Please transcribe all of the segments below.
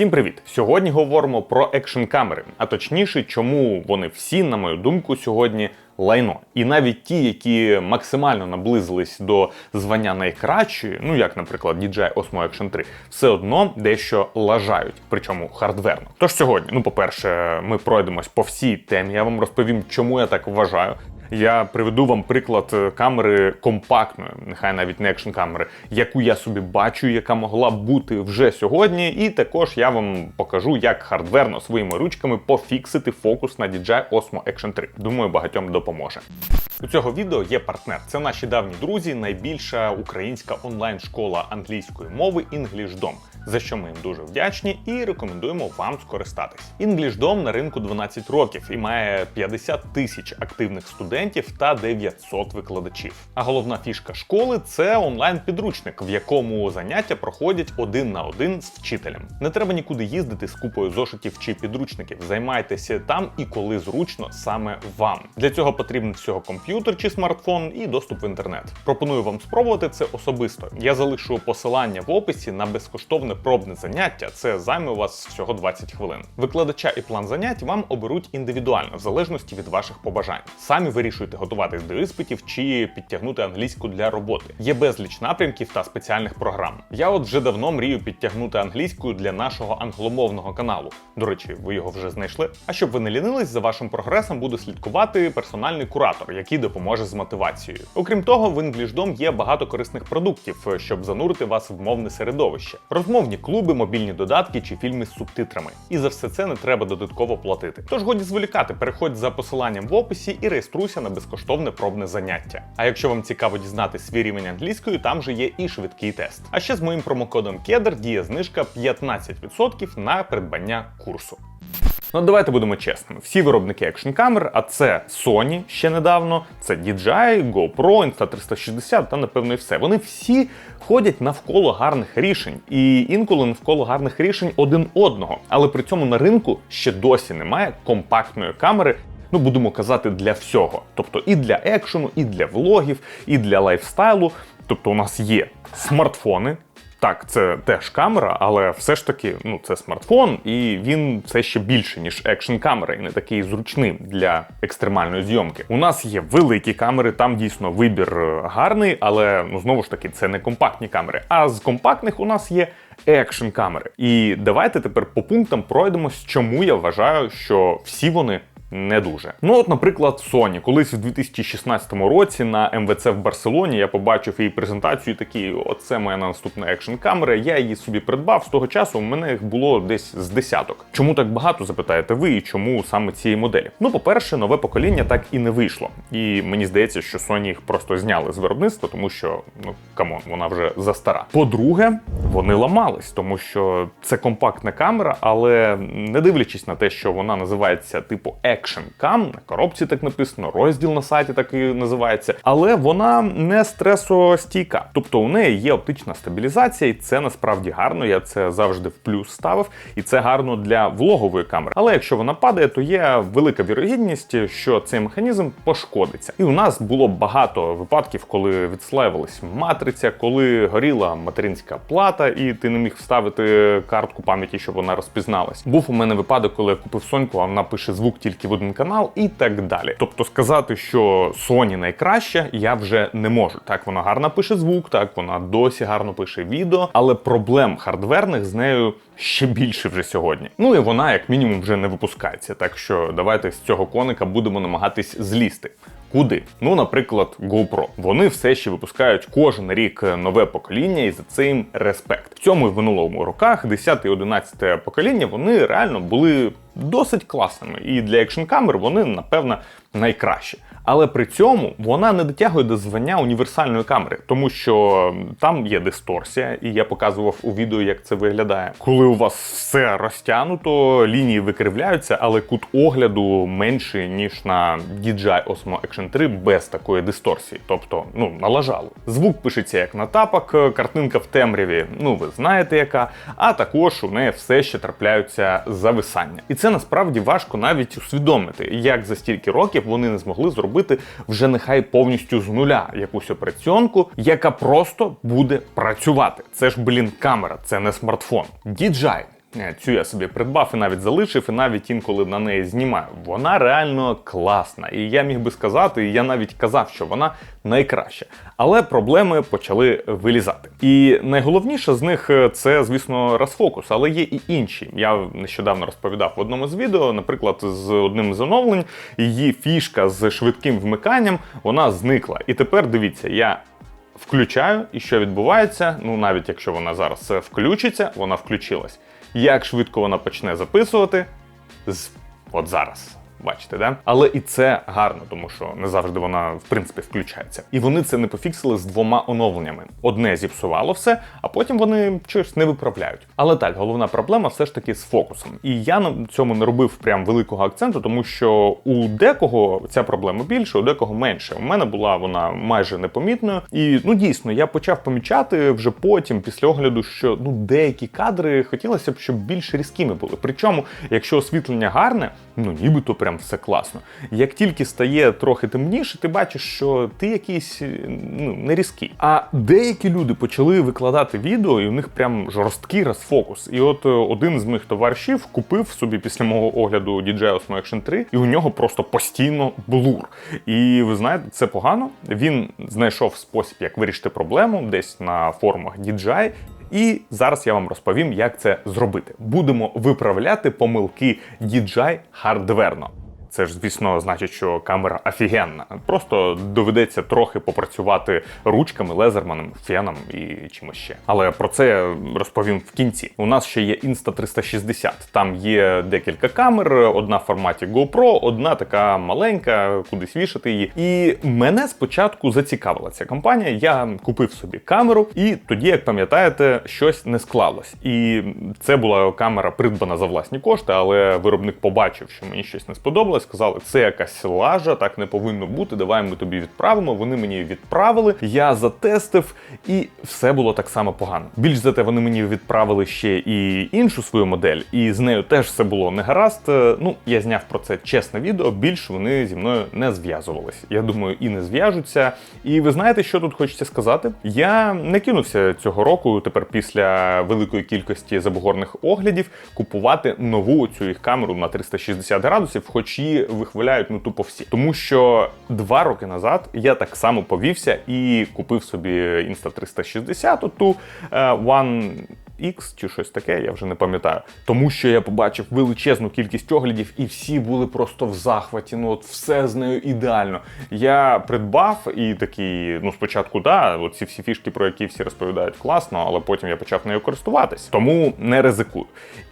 Всім привіт! Сьогодні говоримо про екшн камери, а точніше, чому вони всі, на мою думку, сьогодні лайно. І навіть ті, які максимально наблизились до звання найкращої, ну як, наприклад, DJI Osmo Action 3, все одно дещо лажають, причому хардверно. Тож сьогодні, ну по-перше, ми пройдемось по всій темі. Я вам розповім, чому я так вважаю. Я приведу вам приклад е, камери компактної, нехай навіть не екшн камери, яку я собі бачу, яка могла бути вже сьогодні. І також я вам покажу, як хардверно своїми ручками пофіксити фокус на DJI Osmo Action 3. Думаю, багатьом допоможе. У цього відео є партнер. Це наші давні друзі, найбільша українська онлайн-школа англійської мови EnglishDom за що ми їм дуже вдячні і рекомендуємо вам скористатись. EnglishDom на ринку 12 років і має 50 тисяч активних студентів та 900 викладачів. А головна фішка школи це онлайн-підручник, в якому заняття проходять один на один з вчителем. Не треба нікуди їздити з купою зошитів чи підручників. Займайтеся там і коли зручно саме вам. Для цього потрібен всього комп'ютер чи смартфон і доступ в інтернет. Пропоную вам спробувати це особисто. Я залишу посилання в описі на безкоштовне пробне заняття це займе у вас всього 20 хвилин. Викладача і план занять вам оберуть індивідуально, в залежності від ваших побажань. Самі вирішуйте готуватись до іспитів чи підтягнути англійську для роботи. Є безліч напрямків та спеціальних програм. Я от вже давно мрію підтягнути англійську для нашого англомовного каналу. До речі, ви його вже знайшли. А щоб ви не лінились, за вашим прогресом буде слідкувати персональний куратор, який допоможе з мотивацією. Окрім того, в EnglishDom є багато корисних продуктів, щоб занурити вас в мовне середовище. Розмов мовні клуби, мобільні додатки чи фільми з субтитрами. І за все це не треба додатково платити. Тож годі зволікати, переходь за посиланням в описі і реєструйся на безкоштовне пробне заняття. А якщо вам цікаво дізнати свій рівень англійської, там же є і швидкий тест. А ще з моїм промокодом KEDR діє знижка 15% на придбання курсу. Ну, давайте будемо чесними. Всі виробники екшн камер, а це Sony ще недавно, це DJI, GoPro, Insta360 та напевно і все. Вони всі ходять навколо гарних рішень, і інколи навколо гарних рішень один одного. Але при цьому на ринку ще досі немає компактної камери. Ну, будемо казати, для всього. Тобто і для екшену, і для влогів, і для лайфстайлу. Тобто, у нас є смартфони, так, це теж камера, але все ж таки ну, це смартфон, і він все ще більше, ніж екшн камера, і не такий зручний для екстремальної зйомки. У нас є великі камери, там дійсно вибір е, гарний, але ну знову ж таки це не компактні камери. А з компактних у нас є екшн камери. І давайте тепер по пунктам пройдемось, чому я вважаю, що всі вони не дуже. Ну, от, наприклад, Sony. Колись у 2016 році на МВЦ в Барселоні я побачив її презентацію. і Такий, оце моя наступна екшн камера. Я її собі придбав. З того часу у мене їх було десь з десяток. Чому так багато запитаєте ви і чому саме цієї моделі? Ну, по-перше, нове покоління так і не вийшло. І мені здається, що Sony їх просто зняли з виробництва, тому що ну камон, вона вже застара. По-друге, вони ламались, тому що це компактна камера, але не дивлячись на те, що вона називається типу Action Cam, на коробці так написано, розділ на сайті так і називається, але вона не стресостійка. Тобто у неї є оптична стабілізація, і це насправді гарно. Я це завжди в плюс ставив, і це гарно для влогової камери. Але якщо вона падає, то є велика вірогідність, що цей механізм пошкодиться. І у нас було багато випадків, коли відслаювалась матриця, коли горіла материнська плата, і ти не міг вставити картку пам'яті, щоб вона розпізналась. Був у мене випадок, коли я купив соньку, а вона пише звук тільки в один канал, і так далі. Тобто сказати, що Sony найкраще, я вже не можу. Так вона гарно пише звук, так вона досі гарно пише відео, але проблем хардверних з нею ще більше вже сьогодні. Ну і вона, як мінімум, вже не випускається. Так що давайте з цього коника будемо намагатись злізти. Куди? Ну, наприклад, GoPro. Вони все ще випускають кожен рік нове покоління, і за це їм респект. В цьому і в минулому роках 10 і 11 покоління вони реально були досить класними. І для екшн камер вони, напевно, найкращі. Але при цьому вона не дотягує до звання універсальної камери, тому що там є дисторсія, і я показував у відео, як це виглядає. Коли у вас все розтягнуто, лінії викривляються, але кут огляду менший, ніж на DJI Osmo Action 3 без такої дисторсії. Тобто, ну, налажало. Звук пишеться як на тапок, картинка в темряві, ну ви знаєте яка, а також у неї все ще трапляються зависання. І це насправді важко навіть усвідомити, як за стільки років вони не змогли зробити вже нехай повністю з нуля якусь операціонку, яка просто буде працювати. Це ж, блін, камера, це не смартфон. DJI Цю я собі придбав і навіть залишив, і навіть інколи на неї знімаю. Вона реально класна. І я міг би сказати, і я навіть казав, що вона найкраща. Але проблеми почали вилізати. І найголовніше з них е, це, звісно, розфокус, але є і інші. Я нещодавно розповідав в одному з відео, наприклад, з одним з оновлень, її фішка з швидким вмиканням вона зникла. І тепер дивіться, я включаю, і що відбувається? Ну, навіть якщо вона зараз е, включиться, вона включилась. Як швидко вона почне записувати? З от зараз. Бачите, да? Але і це гарно, тому що не завжди вона в принципі включається. І вони це не пофіксили з двома оновленнями. Одне зіпсувало все, а потім вони щось не виправляють. Але так, головна проблема все ж таки з фокусом. І я на цьому не робив прям великого акценту, тому що у декого ця проблема більше, у декого менше. У мене була вона майже непомітною. І ну дійсно, я почав помічати вже потім, після огляду, що ну деякі кадри хотілося б, щоб більш різкими були. Причому, якщо освітлення гарне, ну нібито прям все класно. Як тільки стає трохи темніше, ти бачиш, що ти якийсь ну, не різкий. А деякі люди почали викладати відео, і у них прям жорсткий розфокус. І от е, один з моїх товаришів купив собі після мого огляду DJI Osmo Action 3, і у нього просто постійно блур. І ви знаєте, це погано. Він знайшов спосіб, як вирішити проблему десь на форумах DJI. І зараз я вам розповім, як це зробити. Будемо виправляти помилки DJI хардверно. Це ж, звісно, значить, що камера офігенна. Просто доведеться трохи попрацювати ручками, лезерманом, феном і чимось ще. Але про це розповім в кінці. У нас ще є Insta360. Там є декілька камер, одна в форматі GoPro, одна така маленька, кудись вішати її. І мене спочатку зацікавила ця компанія. Я купив собі камеру, і тоді, як пам'ятаєте, щось не склалось. І це була камера придбана за власні кошти, але виробник побачив, що мені щось не сподобалось. Сказали, це якась лажа, так не повинно бути. Давай ми тобі відправимо. Вони мені відправили. Я затестив, і все було так само погано. Більш за те, вони мені відправили ще і іншу свою модель, і з нею теж все було не гаразд. Ну, я зняв про це чесне відео. Більш вони зі мною не зв'язувались. Я думаю, і не зв'яжуться. І ви знаєте, що тут хочеться сказати? Я не кинувся цього року, тепер після великої кількості забугорних оглядів, купувати нову цю їх камеру на 360 градусів, хоч її вихваляють ну тупо всі. Тому що два роки назад я так само повівся і купив собі Insta360, оту е, One X чи щось таке, я вже не пам'ятаю. Тому що я побачив величезну кількість оглядів, і всі були просто в захваті. Ну от все з нею ідеально. Я придбав і такий, ну спочатку, да, оці всі фішки, про які всі розповідають, класно, але потім я почав нею користуватись. Тому не ризикую.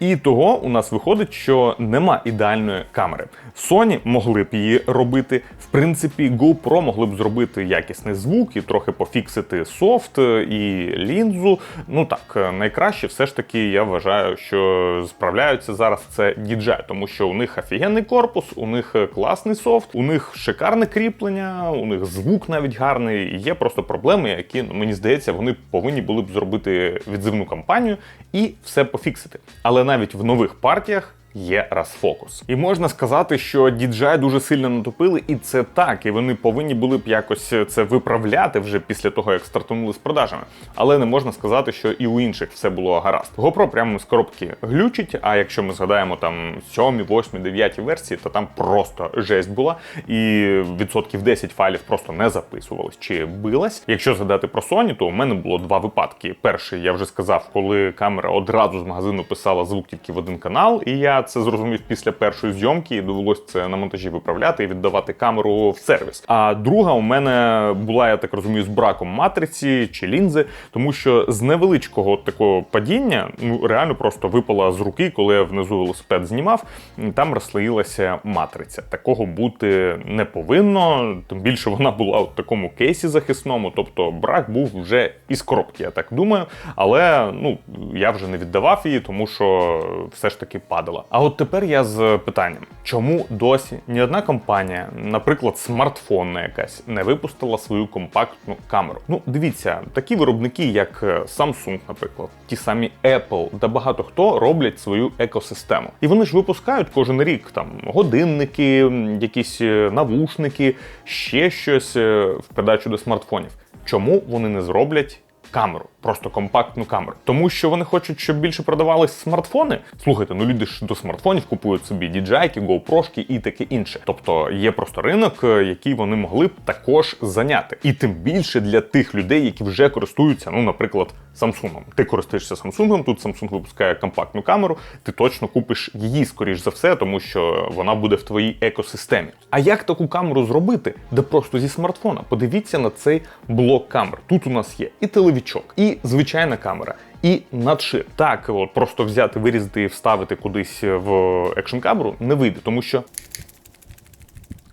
І того у нас виходить, що нема ідеальної камери. Sony могли б її робити. В принципі, GoPro могли б зробити якісний звук і трохи пофіксити софт і лінзу. Ну так, найкраще все ж таки я вважаю, що справляються зараз це DJI, тому що у них офігенний корпус, у них класний софт, у них шикарне кріплення, у них звук навіть гарний. І Є просто проблеми, які ну, мені здається, вони повинні були б зробити відзивну кампанію і все пофіксити. Але навіть в нових партіях є розфокус. І можна сказати, що DJI дуже сильно натопили, і це так, і вони повинні були б якось це виправляти вже після того, як стартанули з продажами. Але не можна сказати, що і у інших все було гаразд. GoPro прямо з коробки глючить. А якщо ми згадаємо там 7, 8, 9 версії, то там просто жесть була, і відсотків 10 файлів просто не записувались чи билась. Якщо згадати про Sony, то у мене було два випадки. Перший я вже сказав, коли камера одразу з магазину писала звук тільки в один канал, і я це зрозумів після першої зйомки, і довелося це на монтажі виправляти і віддавати камеру в сервіс. А друга у мене була, я так розумію, з браком матриці чи лінзи, тому що з невеличкого такого падіння ну реально просто випала з руки, коли я внизу велосипед знімав. Там розслоїлася матриця. Такого бути не повинно. Тим більше вона була в такому кейсі захисному, тобто брак був вже із коробки, я так думаю. Але ну я вже не віддавав її, тому що все ж таки падала. А от тепер я з питанням, чому досі ні одна компанія, наприклад, смартфонна якась, не випустила свою компактну камеру? Ну, дивіться, такі виробники, як Samsung, наприклад, ті самі Apple, та багато хто роблять свою екосистему. І вони ж випускають кожен рік там годинники, якісь навушники, ще щось в придачу до смартфонів. Чому вони не зроблять камеру, просто компактну камеру. Тому що вони хочуть, щоб більше продавались смартфони. Слухайте, ну люди ж до смартфонів купують собі DJI, GoPro і таке інше. Тобто є просто ринок, е, який вони могли б також зайняти. І тим більше для тих людей, які вже користуються, ну, наприклад, Samsung. Ти користуєшся Samsung, тут Samsung випускає компактну камеру, ти точно купиш її, скоріш за все, тому що вона буде в твоїй екосистемі. А як таку камеру зробити? де просто зі смартфона? Подивіться на цей блок камер. Тут у нас є і телевічок, і звичайна камера. І надшир. Так, от просто взяти, вирізати і вставити кудись в екшн камеру не вийде, тому що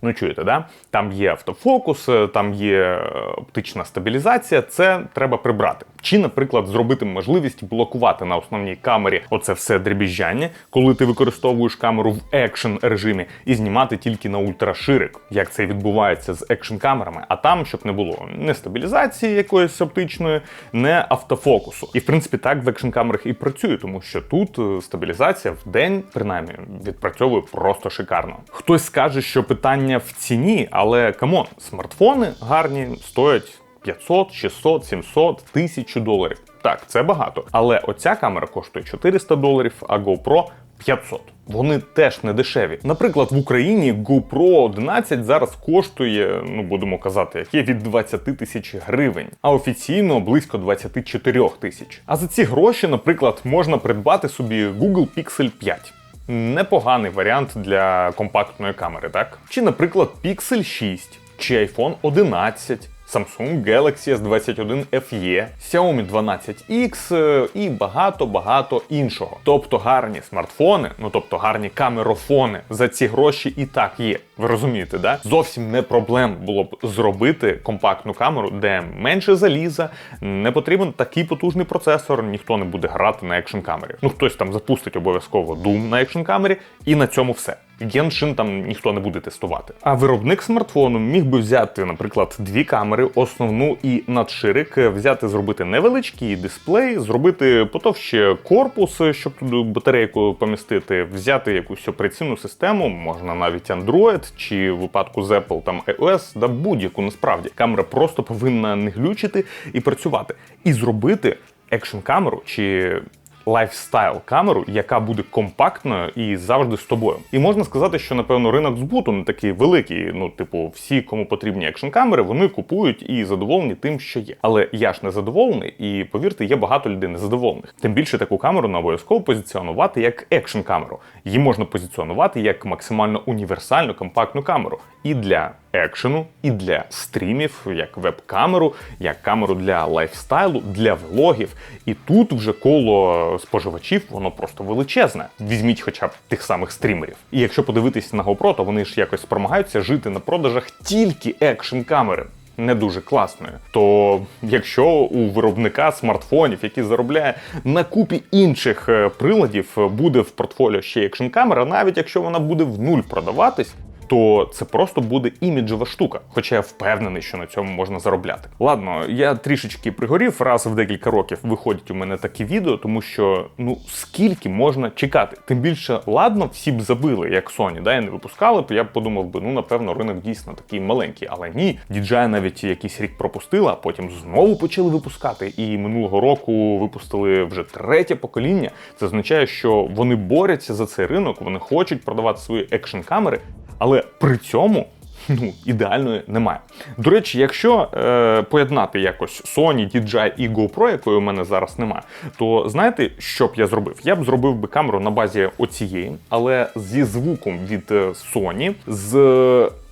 Ну, чуєте, да? Там є автофокус, е, там є е, оптична стабілізація. Це треба прибрати. Чи, наприклад, зробити можливість блокувати на основній камері оце все дребіжжяння, коли ти використовуєш камеру в екшн режимі, і знімати тільки на ультраширик, як це відбувається з екшн камерами, а там, щоб не було не стабілізації якоїсь оптичної, не автофокусу. І в принципі так в екшн камерах і працює, тому що тут е, стабілізація в день принаймні відпрацьовує просто шикарно. Хтось скаже, що питання в ціні, але камон, смартфони гарні стоять 500, 600, 700, 1000 доларів. Так, це багато. Але оця камера коштує 400 доларів, а GoPro 500. Вони теж не дешеві. Наприклад, в Україні GoPro 11 зараз коштує, ну будемо казати, як є від 20 тисяч гривень, а офіційно близько 24 тисяч. А за ці гроші, наприклад, можна придбати собі Google Pixel 5. Непоганий варіант для компактної камери, так? Чи, наприклад, Pixel 6, чи iPhone 11. Samsung Galaxy S21 FE, Xiaomi 12X е, і багато-багато іншого. Тобто гарні смартфони, ну тобто гарні камерофони за ці гроші і так є. Ви розумієте, да? Зовсім не проблем було б зробити компактну камеру, де менше заліза, не потрібен такий потужний процесор, ніхто не буде грати на екшн камері. Ну хтось там запустить обов'язково Doom на екшн камері, і на цьому все. Геншин там ніхто не буде тестувати. А виробник смартфону міг би взяти, наприклад, дві камери, основну і надширик, взяти, зробити невеличкий дисплей, зробити потовще корпус, щоб туди батарейку помістити, взяти якусь операційну систему, можна навіть Android, чи в випадку з Apple там iOS, да будь-яку насправді. Камера просто повинна не глючити і працювати. І зробити екшн камеру чи лайфстайл камеру, яка буде компактною і завжди з тобою. І можна сказати, що напевно ринок збуту не такий великий. Ну, типу, всі, кому потрібні екшн камери, вони купують і задоволені тим, що є. Але я ж не задоволений, і повірте, є багато людей незадоволених. Тим більше таку камеру не обов'язково позиціонувати як екшн камеру. Її можна позиціонувати як максимально універсальну компактну камеру і для екшену, і для стрімів, як веб-камеру, як камеру для лайфстайлу, для влогів. І тут вже коло споживачів воно просто величезне. Візьміть хоча б тих самих стрімерів. І якщо подивитись на GoPro, то вони ж якось спромагаються жити на продажах тільки екшн камери. Не дуже класною, то якщо у виробника смартфонів, який заробляє на купі інших е, приладів, буде в портфоліо ще екшн камера, навіть якщо вона буде в нуль продаватись, то це просто буде іміджева штука. Хоча я впевнений, що на цьому можна заробляти. Ладно, я трішечки пригорів, раз в декілька років виходять у мене такі відео, тому що ну скільки можна чекати. Тим більше, ладно, всі б забили, як Sony, да, і не випускали, то я б подумав би, ну напевно, ринок дійсно такий маленький. Але ні, DJI навіть якийсь рік пропустила, а потім знову почали випускати. І минулого року випустили вже третє покоління. Це означає, що вони борються за цей ринок, вони хочуть продавати свої екшн камери. Але при цьому ну, ідеальної немає. До речі, якщо е, поєднати якось Sony, DJI і GoPro, якої у мене зараз немає, то знаєте, що б я зробив? Я б зробив би камеру на базі оцієї, але зі звуком від е, Sony, з.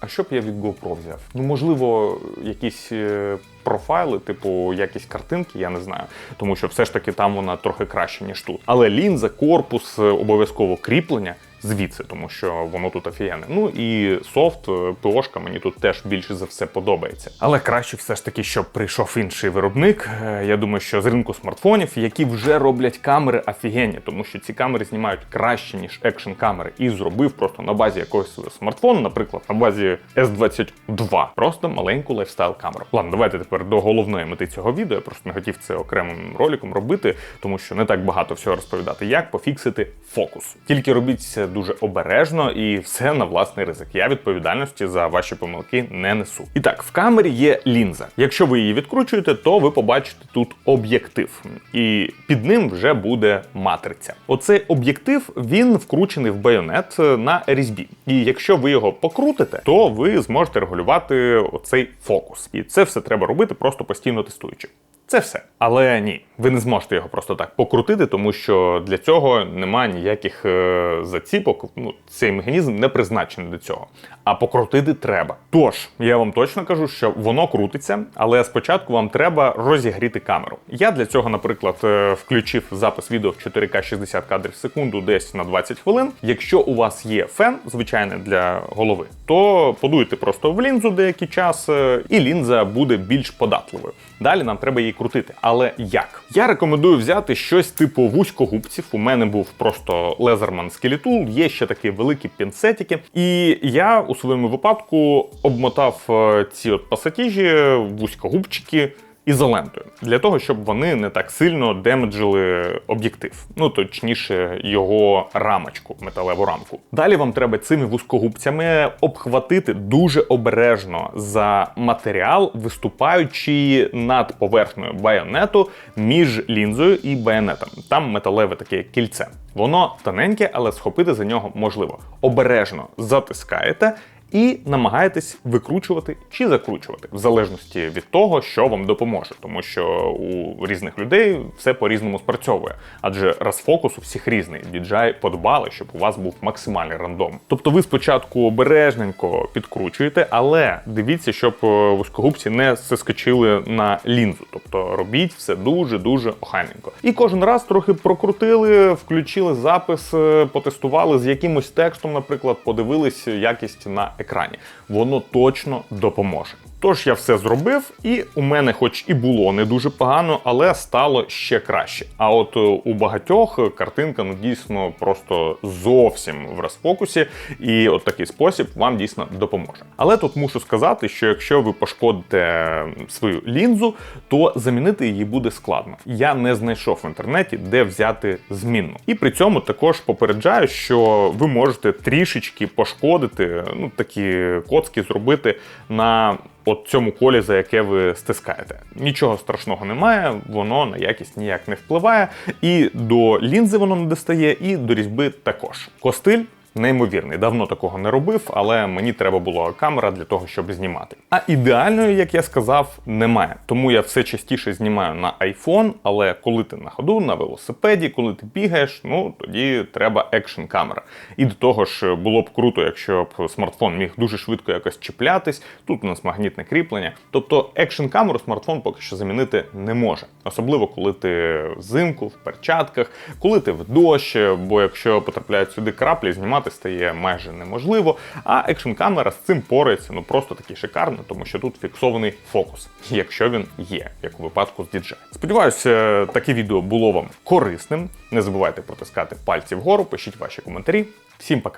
А що б я від GoPro взяв? Ну, можливо, якісь е, профайли, типу якісь картинки, я не знаю. Тому що все ж таки там вона трохи краще, ніж тут. Але лінза, корпус, е, обов'язково кріплення звідси, тому що воно тут офігенне. Ну і софт, е, ПОшка мені тут теж більше за все подобається. Але краще все ж таки, щоб прийшов інший виробник. Е, я думаю, що з ринку смартфонів, які вже роблять камери офігенні, тому що ці камери знімають краще, ніж екшн камери. І зробив просто на базі якогось смартфону, наприклад, на базі S22. Просто маленьку лайфстайл камеру. Ладно, давайте тепер до головної мети цього відео. Я просто не хотів це окремим роликом робити, тому що не так багато всього розповідати, як пофіксити фокус. Тільки робіть дуже обережно і все на власний ризик. Я відповідальності за ваші помилки не несу. І так, в камері є лінза. Якщо ви її відкручуєте, то ви побачите тут об'єктив, і під ним вже буде матриця. Оцей об'єктив він вкручений в байонет на різьбі. І якщо ви його покрутите, то ви зможете регулювати оцей фокус. І це все треба робити просто постійно тестуючи. Це все. Але ні, ви не зможете його просто так покрутити, тому що для цього немає ніяких е, заціпок. Ну, цей механізм не призначений до цього. А покрутити треба. Тож, я вам точно кажу, що воно крутиться, але спочатку вам треба розігріти камеру. Я для цього, наприклад, е, включив запис відео в 4К 60 кадрів в секунду десь на 20 хвилин. Якщо у вас є фен, звичайний для голови, то подуйте просто в лінзу деякий час, е, і лінза буде більш податливою. Далі нам треба її крутити. Але як? Я рекомендую взяти щось типу вузькогубців. У мене був просто лезерман скелетул, є ще такі великі пінцетики. І я у своєму випадку обмотав е, ці от пасатіжі, вузькогубчики ізолентою для того, щоб вони не так сильно демеджили об'єктив, ну точніше, його рамочку, металеву рамку. Далі вам треба цими вузькогубцями обхватити дуже обережно за матеріал, виступаючи над поверхнею байонету між лінзою і байонетом. Там металеве таке кільце. Воно тоненьке, але схопити за нього можливо. Обережно затискаєте і намагаєтесь викручувати чи закручувати, в залежності від того, що вам допоможе, тому що у різних людей все по-різному спрацьовує, адже розфокус у всіх різний. DJI подбали, щоб у вас був максимальний рандом. Тобто ви спочатку обережненько підкручуєте, але дивіться, щоб е, вузькогубці не соскочили на лінзу. Тобто робіть все дуже дуже охайненько. І кожен раз трохи прокрутили, включили запис, е, потестували з якимось текстом, наприклад, подивились якість на екрані. Воно точно допоможе. Тож я все зробив, і у мене, хоч і було не дуже погано, але стало ще краще. А от е, у багатьох картинка ну дійсно просто зовсім в розфокусі, і от такий спосіб вам дійсно допоможе. Але тут мушу сказати, що якщо ви пошкодите свою лінзу, то замінити її буде складно. Я не знайшов в інтернеті, де взяти змінну. І при цьому також попереджаю, що ви можете трішечки пошкодити, ну такі коцки зробити на от цьому колі, за яке ви стискаєте. Нічого страшного немає, воно на якість ніяк не впливає. І до лінзи воно не достає, і до різьби також. Костиль. Неймовірний, давно такого не робив, але мені треба була камера для того, щоб знімати. А ідеальної, як я сказав, немає. Тому я все частіше знімаю на iPhone, але коли ти на ходу, на велосипеді, коли ти бігаєш, ну тоді треба екшн камера. І до того ж було б круто, якщо б смартфон міг дуже швидко якось чіплятись. Тут у нас магнітне кріплення. Тобто екшн камеру смартфон поки що замінити не може, особливо коли ти взимку, в перчатках, коли ти в дощ, бо якщо потрапляють сюди краплі, знімати стає майже неможливо. А екшн камера з цим порається ну просто таки шикарно, тому що тут фіксований фокус, якщо він є, як у випадку з DJI. Сподіваюся, таке відео було вам корисним. Не забувайте протискати пальці вгору, пишіть ваші коментарі. Всім пока.